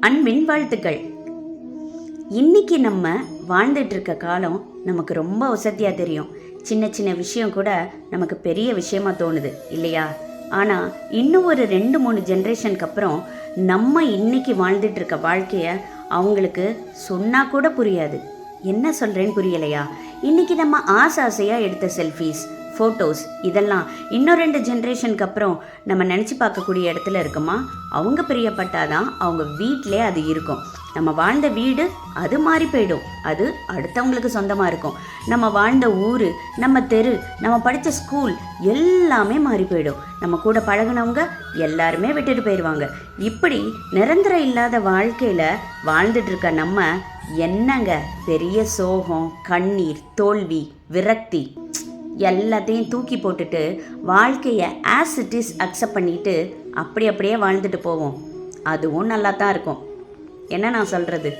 அன்பின் வாழ்த்துக்கள். இன்னைக்கு நம்ம வாழ்ந்துட்டு இருக்க காலம் நமக்கு ரொம்ப வசதியாக தெரியும். சின்ன சின்ன விஷயம் கூட நமக்கு பெரிய விஷயமா தோணுது இல்லையா? ஆனால் இன்னும் ஒரு ரெண்டு மூணு ஜென்ரேஷனுக்கு அப்புறம் நம்ம இன்னைக்கு வாழ்ந்துட்டு இருக்க வாழ்க்கைய அவங்களுக்கு சொன்னால் கூட புரியாது. என்ன சொல்கிறேன்னு புரியலையா? இன்னைக்கு நம்ம ஆசை ஆசையாக எடுத்த செல்ஃபீஸ் ஃபோட்டோஸ் இதெல்லாம் இன்னும் ரெண்டு ஜென்ரேஷனுக்கு அப்புறம் நம்ம நினச்சி பார்க்கக்கூடிய இடத்துல இருக்குமா? அவங்க பிரியப்பட்டாதான் அவங்க வீட்டிலே அது இருக்கும். நம்ம வாழ்ந்த வீடு அது மாறி போயிடும். அது அடுத்தவங்களுக்கு சொந்தமாக இருக்கும். நம்ம வாழ்ந்த ஊர் நம்ம தெரு நம்ம படித்த ஸ்கூல் எல்லாமே மாறி போயிடும். நம்ம கூட பழகுனவங்க எல்லாருமே விட்டுட்டு போயிடுவாங்க இப்படி நிரந்தரம் இல்லாத வாழ்க்கையில் வாழ்ந்துட்டுருக்க நம்ம என்னங்க? பெரிய சோகம் கண்ணீர் தோல்வி விரக்தி. எல்லாத்தையும் தூக்கி போட்டுட்டு வாழ்க்கையை ஆஸ் இட் இஸ் அக்செப்ட் பண்ணிட்டு அப்படி அப்படியே வாழ்ந்துட்டு போவோம். அதுவும் நல்லா தான் இருக்கும். என்ன நான் சொல்கிறது